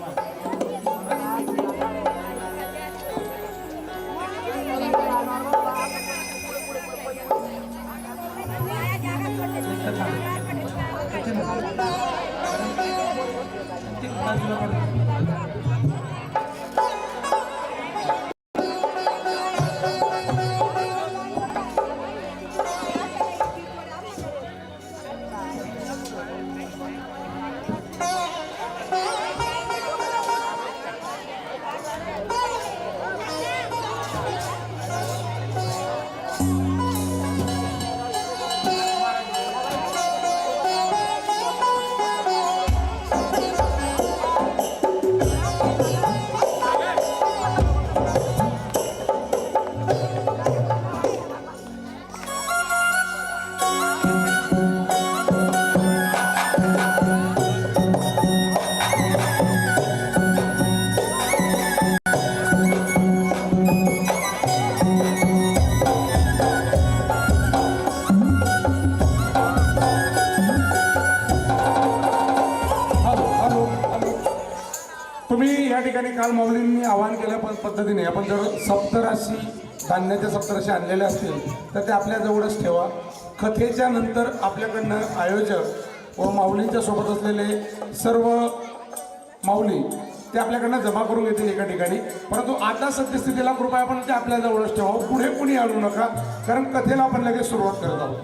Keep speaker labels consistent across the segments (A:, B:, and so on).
A: mano. काल माऊलींनी आवाहन केल्या प- पद्धतीने आपण जर सप्तराशी धान्याच्या सप्तराशी आणलेल्या असतील तर ते आपल्या जवळच ठेवा. कथेच्या नंतर आपल्याकडनं आयोजक व माऊलींच्या सोबत असलेले सर्व माऊली ते आपल्याकडनं जमा करून घेतील एका ठिकाणी. परंतु आता सद्यस्थितीला कृपया आपण ते आपल्या जवळच ठेवा. पुढे कुणी आणू नका कारण कथेला आपण लगेच सुरुवात करत आहोत.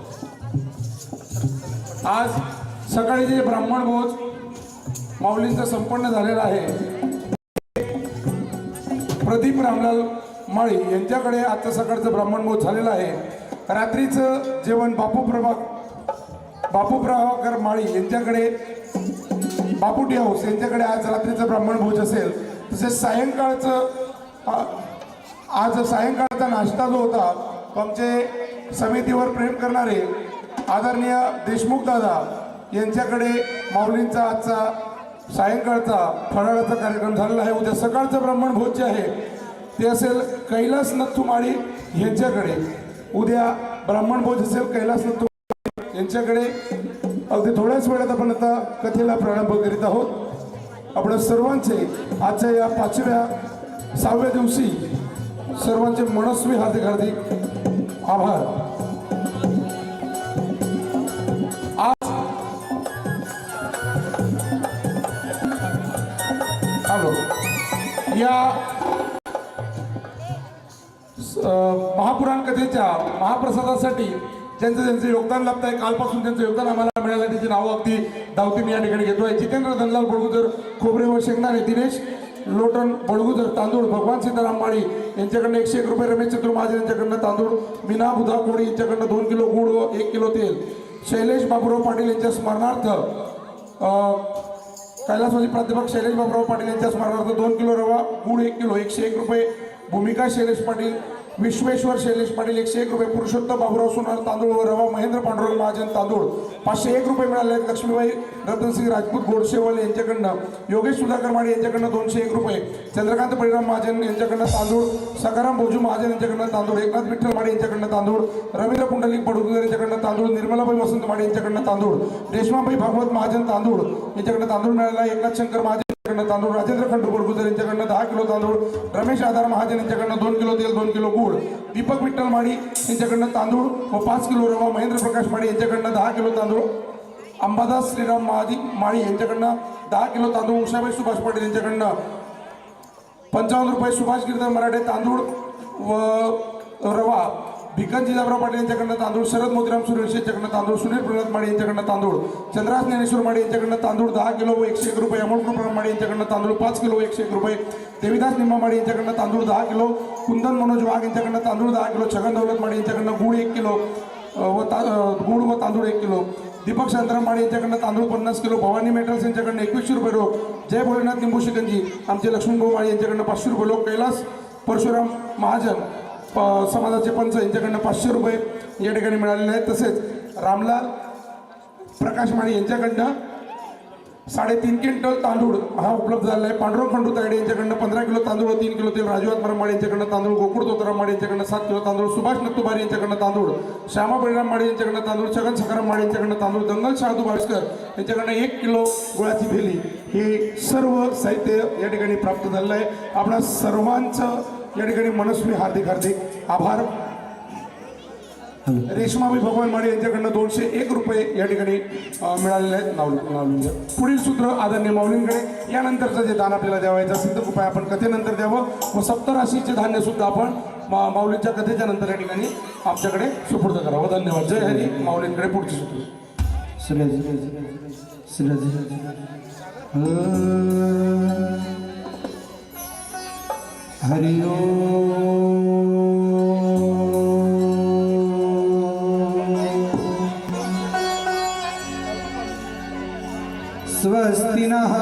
A: आज सकाळी जे ब्राह्मण भोज माऊलींचं संपन्न झालेलं आहे प्रदीप रामलाल माळी यांच्याकडे आजचं सकाळचं ब्राह्मणभोज झालेलं आहे. रात्रीचं जेवण बापू प्रभा बापू प्रभाकर माळी यांच्याकडे बापूटी हाऊस यांच्याकडे आज रात्रीचं ब्राह्मण भोज असेल. तसेच सायंकाळचं आज सायंकाळचा नाश्ता जो होता तो आमचे समितीवर प्रेम करणारे आदरणीय देशमुख दादा यांच्याकडे माऊलींचा आजचा सायंकाळचा फराळाचा कार्यक्रम झालेला आहे. उद्या सकाळचं ब्राह्मण भोज जे आहे. ते असेल कैलास नथुमाळी यांच्याकडे. उद्या ब्राह्मण भोज असेल कैलास नथू यांच्याकडे. अगदी थोड्याच वेळात आपण आता कथेला प्रारंभ करीत आहोत. आपण सर्वांचे आजच्या या पाचव्या सहाव्या दिवशी सर्वांचे मनस्वी हार्दिक हार्दिक आभार. या स- महापुराण कथेच्या महाप्रसादासाठी ज्यांचं ज्यांचं योगदान लाभत आहे कालपासून त्यांचं योगदान आम्हाला मिळालं त्याची नावं अगदी धावती मी या ठिकाणी घेतोय. जितेंद्र धनलाल बडगुजर खोबरे व शेंगणारे दिनेश लोटन बडगुजर तांदूळ भगवान सीताराम माळी यांच्याकडनं एकशे एक रुपये रमेश चंद्र यांच्याकडनं तांदूळ मीना बुधा कोळी यांच्याकडनं दोन किलो गुळ व एक किलो तेल शैलेश बाबुराव पाटील यांच्या स्मरणार्थ कैलासवासी प्राध्यापक शैलेश बाबराव पाटील यांच्या स्मरणार्थ दोन किलो रवा गुळ एक किलो एकशे एक रुपये. भूमिका शैलेश पाटील विश्वेश्वर शैलेश पाटील एकशे एक रुपये पुरुषोत्तम बाबुराव सोनार तांदूळ व रवा महेंद्र पांडुरंग महाजन तांदूळ पाचशे एक रुपये मिळाले आहेत. लक्ष्मीबाई रतनसिंग राजपूत गोडसेवाल यांच्याकडनं योगेश सुधाकर माडे यांच्याकडनं दोनशे एक रुपये चंद्रकांत परिणाम महाजन यांच्याकडनं तांदूळ सकाराम भोजू महाजन यांच्याकडनं तांदूळ एकनाथ विठ्ठल माडे यांच्याकडनं तांदूळ रवींद्र पुंडलिक पडुकर यांच्याकडनं तांदूळ निर्मलाबाई वसंत माडे यांच्याकडनं तांदूळ रेश्माबाई भागवत महाजन तांदूळ यांच्याकडनं तांदूळ मिळाला एकनाथ शंकर महाजन यांच्याकडनं तांदूळ राजेंद्र खंडू बडगुजर यांच्याकडनं दहा किलो तांदूळ रमेश आधार महाजन यांच्याकडनं दोन किलो तेल दोन किलो गुळ दीपक विठ्ठल माडी यांच्याकडनं तांदूळ व पाच किलो रवा महेंद्र प्रकाश माडी यांच्याकडनं दहा किलो तांदूळ अंबादास श्रीराम महादी माळी यांच्याकडनं दहा किलो तांदूळ उषाबाई सुभाष पाटील यांच्याकडनं पंचावन्न रुपये सुभाष गिरधर मराठे तांदूळ व रवा भिकन जिजाबराव पाटील यांच्याकडनं तांदूळ शरद मोतीराम सुरेश यांच्याकडनं तांदूळ सुनील प्रल्हाद माडे यांच्याकडनं तांदूळ चंद्रास ज्ञानेश्वर माडे यांच्याकडनं तांदूळ दहा किलो व एकशे एक रुपये अमोल कृपा माडे यांच्याकडनं तांदूळ पाच किलो व एकशे एक रुपये देविदास निम्मा माडे यांच्याकडनं तांदूळ दहा किलो कुंदन मनोज वाघ यांच्याकडनं तांदूळ दहा किलो छगन दौलत माडे यांच्याकडनं गुळ एक किलो व ता गुळ व तांदूळ एक किलो दीपक शांताराम माडे यांच्याकडनं तांदूळ पन्नास किलो भवानी मेटल्स यांच्याकडनं एकवीसशे रुपये रोख जय भोलेनाथ निंबू शिकंजी आमचे लक्ष्मणभाऊ माळी यांच्याकडनं पाचशे रुपये लोक कैलास परशुराम महाजन. प समाजाचे पंच यांच्याकडनं पाचशे रुपये या ठिकाणी मिळालेले आहेत. तसेच रामलाल प्रकाश माने यांच्याकडनं साडेतीन क्विंटल तांदूळ हा उपलब्ध झालेला आहे. पांडुरंग खंडू तायडे यांच्याकडनं पंधरा किलो तांदूळ तीन किलो तेल राजू आत्माराम यांच्याकडनं तांदूळ गोकुळ तोतराम माडे यांच्याकडनं सात किलो तांदूळ सुभाष नत्तुबारी यांच्याकडनं तांदूळ श्यामा बळीराम माडे यांच्याकडनं तांदूळ छगन सखाराम माडे यांच्याकडनं तांदूळ दंगल शहादू भास्कर यांच्याकडनं एक किलो गुळाची भेली. हे सर्व साहित्य या ठिकाणी प्राप्त झालेलं आहे. आपणा सर्वांचं या ठिकाणी मनस्वी हार्दिक हार्दिक आभार. रेशमाबाई भगवान माडे यांच्याकडनं दोनशे एक रुपये या ठिकाणी मिळालेले आहेत. नाव नाव म्हणजे पुढील सूत्र आदरणीय माऊलींकडे. यानंतरचं जे दान आपल्याला द्यावायचं असेल तर कृपया आपण कथेनंतर द्यावं. व सप्तराशीचे धान्य सुद्धा आपण मा माऊलींच्या कथेच्या नंतर या ठिकाणी आमच्याकडे सुपूर्द करावं. धन्यवाद. जय हरी. माऊलींकडे पुढचे सूत्र.
B: हरि स्वस्ति नः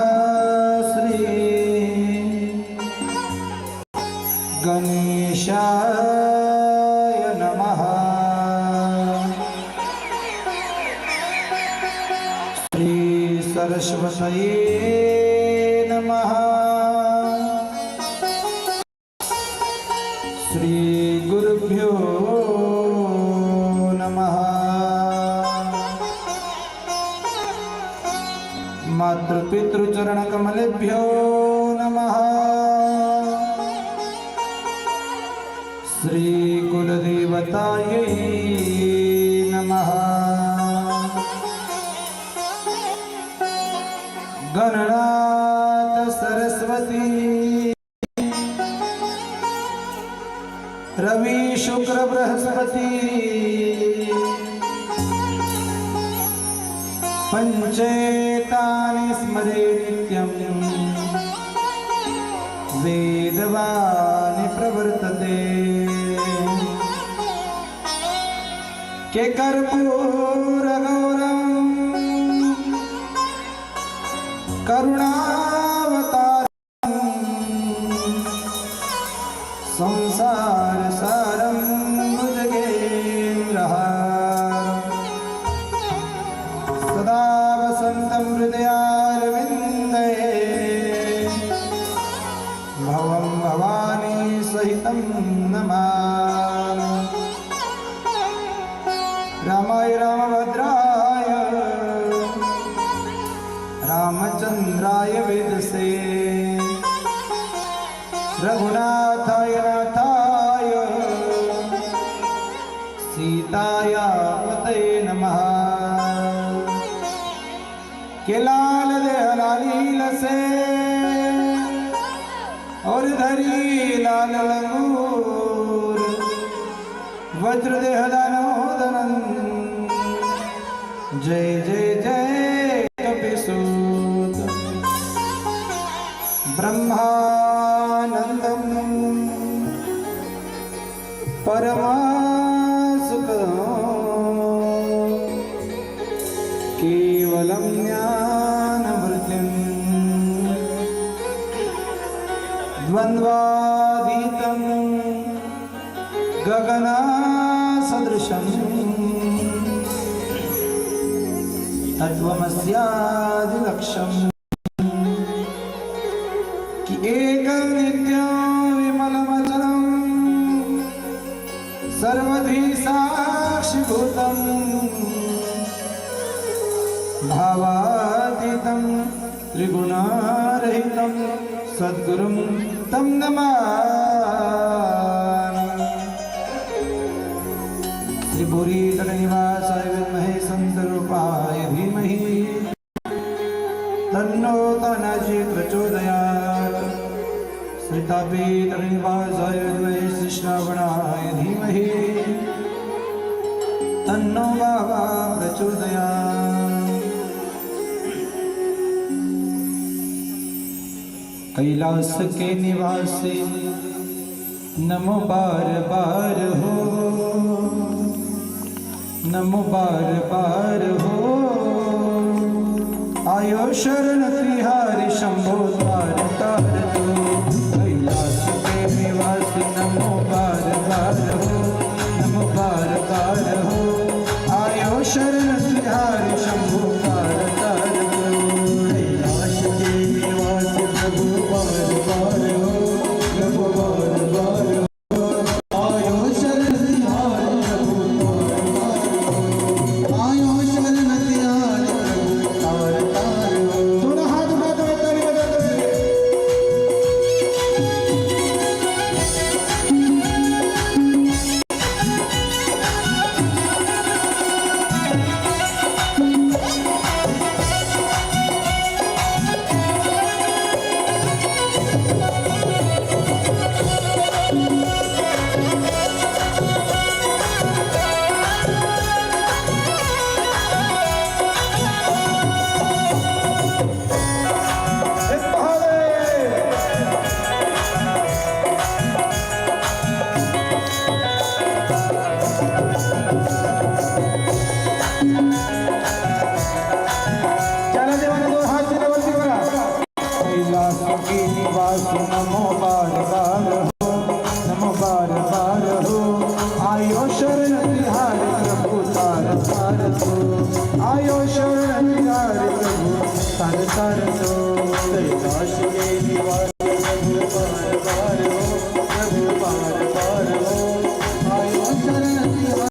B: श्री गणेशाय नमः। श्री सरस्वतये नमः। नमः। श्रीकुलदेवतायै नमः। गणनाथ सरस्वती। रवि शुक्र बृहस्पती। पंचे के कर्पूरगौरम् करुणावतार संसार सारं भुजगेन्द्रः सदा वसन्तं हृदयारविन्दे भवं भवानी सहितं नमः. के लाल देह और धरी लाल लंगूर वज्र देह जय जय जय कपिसूत ब्रह्मानन्दं परमा द्वन्द्वातीतं गगनासदृशम् तत्त्वमस्यादिलक्ष्यम् कि एकं नित्यं विमलमचलम् सर्वधी साक्षिभूतम् भावातीतं त्रिगुणारहितं सद्गुरुम् तं नमामि त्रिपुरीतटनिवासाय विद्महे रूपाय धीमहि. तन्नो तानाजी प्रचोदयात्. श्रितापीतनिवासाय विद्महे श्रीश्रावणाय धीमहि. तन्नो बाबा प्रचोदयात्. कैलास के निवासी नमो बार बार हो। नमो बार बार हो। आयो शरण तिहारी शंभो द्वार तार तू हो। निवास नमो